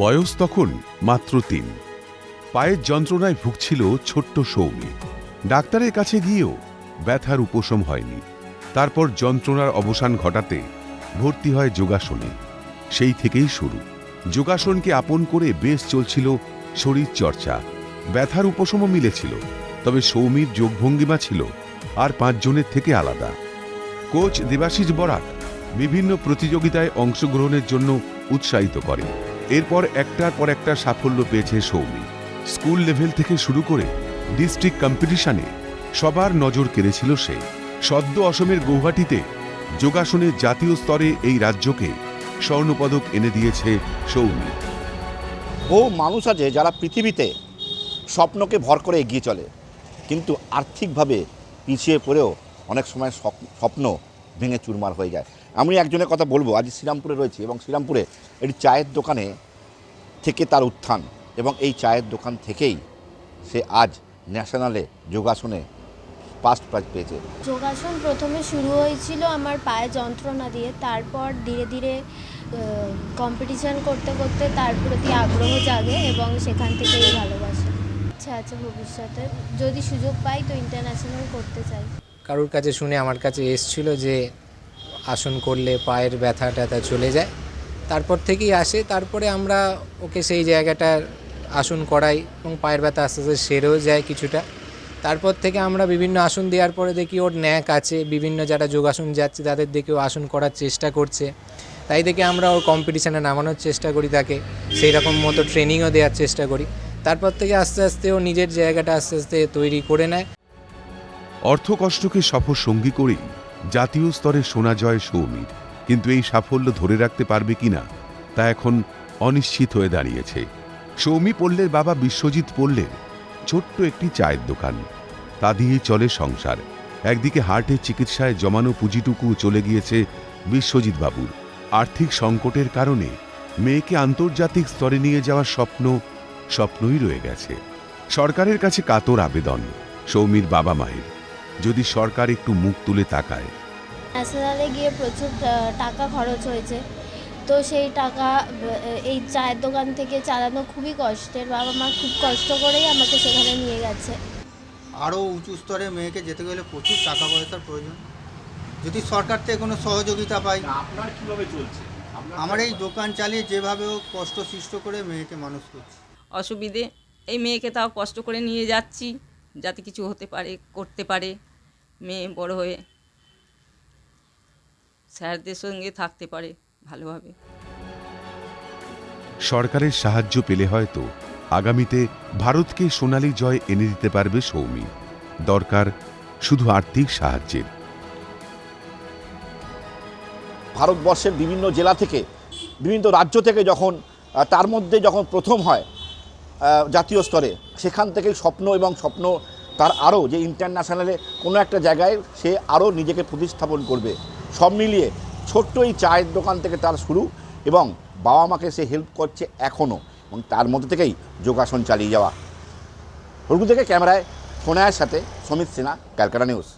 বয়স তখন মাত্র তিন। পায়ের যন্ত্রণায় ভুগছিল ছোট্ট সৌমি। ডাক্তারের কাছে গিয়েও ব্যথার উপশম হয়নি। তারপর যন্ত্রণার অবসান ঘটাতে ভর্তি হয় যোগাসনে। সেই থেকেই শুরু। যোগাসনকে আপন করে বেশ চলছিল শরীর চর্চা ব্যথার উপশমও মিলেছিল, তবে সৌমির যোগভঙ্গিমা ছিল আর পাঁচজনের থেকে আলাদা। কোচ দেবাশিস বরাক বিভিন্ন প্রতিযোগিতায় অংশগ্রহণের জন্য উৎসাহিত করে এরপর একটার পর একটা সাফল্য পেয়েছে সৌমি। স্কুল লেভেল থেকে শুরু করে ডিস্ট্রিক্ট কম্পিটিশনে সবার নজর কেড়েছিল সে। সদ্য অসমের গৌহাটিতে যোগাসনের জাতীয় স্তরে এই রাজ্যকে স্বর্ণপদক এনে দিয়েছে সৌমি। বহু মানুষ আছে যারা পৃথিবীতে স্বপ্নকে ভর করে এগিয়ে চলে, কিন্তু আর্থিকভাবে পিছিয়ে পড়েও অনেক সময় স্বপ্ন ভেঙে চুরমার হয়ে যায়। আমি একজনের কথা বলব, আজ শ্রীরামপুরে রয়েছি এবং শ্রীরামপুরে একটি চায়ের দোকানে থেকে তার উত্থান এবং এই চায়ের দোকান থেকেই সে আজ ন্যাশনালে যোগাসনে ফার্স্ট প্রাইজ পেয়েছে। যোগাসন প্রথমে শুরু হয়েছিল আমার পায়ে যন্ত্রণা দিয়ে তারপর ধীরে ধীরে কম্পিটিশন করতে করতে তার প্রতি আগ্রহ জাগে এবং সেখান থেকেই ভালোবাসে। ইচ্ছা আছে ভবিষ্যতে যদি সুযোগ পাই তো ইন্টারন্যাশনাল করতে চাই। কারোর কাছে শুনে আমার কাছে এসছিল যে আসন করলে পায়ের ব্যথা ট্যাথা চলে যায়। তারপর থেকেই আসে। তারপরে আমরা ওকে সেই জায়গাটার আসন করাই এবং পায়ের ব্যথা আস্তে আস্তে সেরেও যায় কিছুটা। তারপর থেকে আমরা বিভিন্ন আসন দেওয়ার পরে দেখি ওর ন্যাক আছে। বিভিন্ন যারা যোগাসন যাচ্ছে তাদের দেখেও আসন করার চেষ্টা করছে। তাই দেখে আমরা ওর কম্পিটিশানে নামানোর চেষ্টা করি তাকে। সেই রকম মতো ট্রেনিংও দেওয়ার চেষ্টা করি। তারপর থেকে আস্তে আস্তে ও নিজের জায়গাটা আস্তে আস্তে তৈরি করে নেয়। অর্থকষ্টকে সফর সঙ্গী করেই জাতীয় স্তরে সোনা জয় সৌমির। কিন্তু এই সাফল্য ধরে রাখতে পারবে কিনা তা এখন অনিশ্চিত হয়ে দাঁড়িয়েছে। সৌমি পল্লের বাবা বিশ্বজিৎ পল্লের ছোট্ট একটি চায়ের দোকান। তা দিয়েই চলে সংসার। একদিকে হার্টের চিকিৎসায় জমানো পুঁজিটুকু চলে গিয়েছে বিশ্বজিৎ বাবুর। আর্থিক সংকটের কারণে মেয়েকে আন্তর্জাতিক স্তরে নিয়ে যাওয়ার স্বপ্ন, স্বপ্নই রয়ে গেছে। সরকারের কাছে কাতর আবেদন, সৌমির বাবা মায়ের। যদি সরকার একটু মুখ তুলে তাকায় ন্যাশনালে গিয়ে প্রচুর টাকা খরচ হয়েছে। তো সেই টাকা এই চায়ের দোকান থেকে চালানো খুবই কষ্টের। বাবা মা খুব কষ্ট করেই আমাকে সেখানে নিয়ে গেছে। আরও উঁচু স্তরে মেয়েকে যেতে গেলে প্রচুর টাকা পয়সার প্রয়োজন। যদি সরকার থেকে কোনো সহযোগিতা পাই। আপনার কীভাবে চলছে? আমার এই দোকান চালিয়ে যেভাবে হোক কষ্ট সৃষ্ট করে মেয়েকে মানুষ করছি। অসুবিধে। এই মেয়েকে তাও কষ্ট করে নিয়ে যাচ্ছি যাতে কিছু হতে পারে করতে পারে। মেয়ে বড় হয়ে স্যারদের সঙ্গে থাকতে পারে ভালোভাবে। সরকারের সাহায্য পেলে হয়তো আগামীতে ভারতকে সোনালী জয় এনে দিতে পারবে সৌমি। দরকার শুধু আর্থিক সাহায্যের। ভারতবর্ষের বিভিন্ন জেলা থেকে বিভিন্ন রাজ্য থেকে যখন তার মধ্যে যখন প্রথম হয় জাতীয় স্তরে সেখান থেকে স্বপ্ন এবং স্বপ্ন তার আরও যে ইন্টারন্যাশনালে কোনো একটা জায়গায় সে আরও নিজেকে প্রতিস্থাপন করবে। সব মিলিয়ে ছোট্ট এই চায়ের দোকান থেকে তার শুরু এবং বাবা মাকে সে হেল্প করছে এখনও এবং তার মধ্যে থেকেই যোগাসন চালিয়ে যাওয়া। হলগু থেকে ক্যামেরায় সোনায়ের সাথে সমিত সিনহা, ক্যালকাটা নিউজ।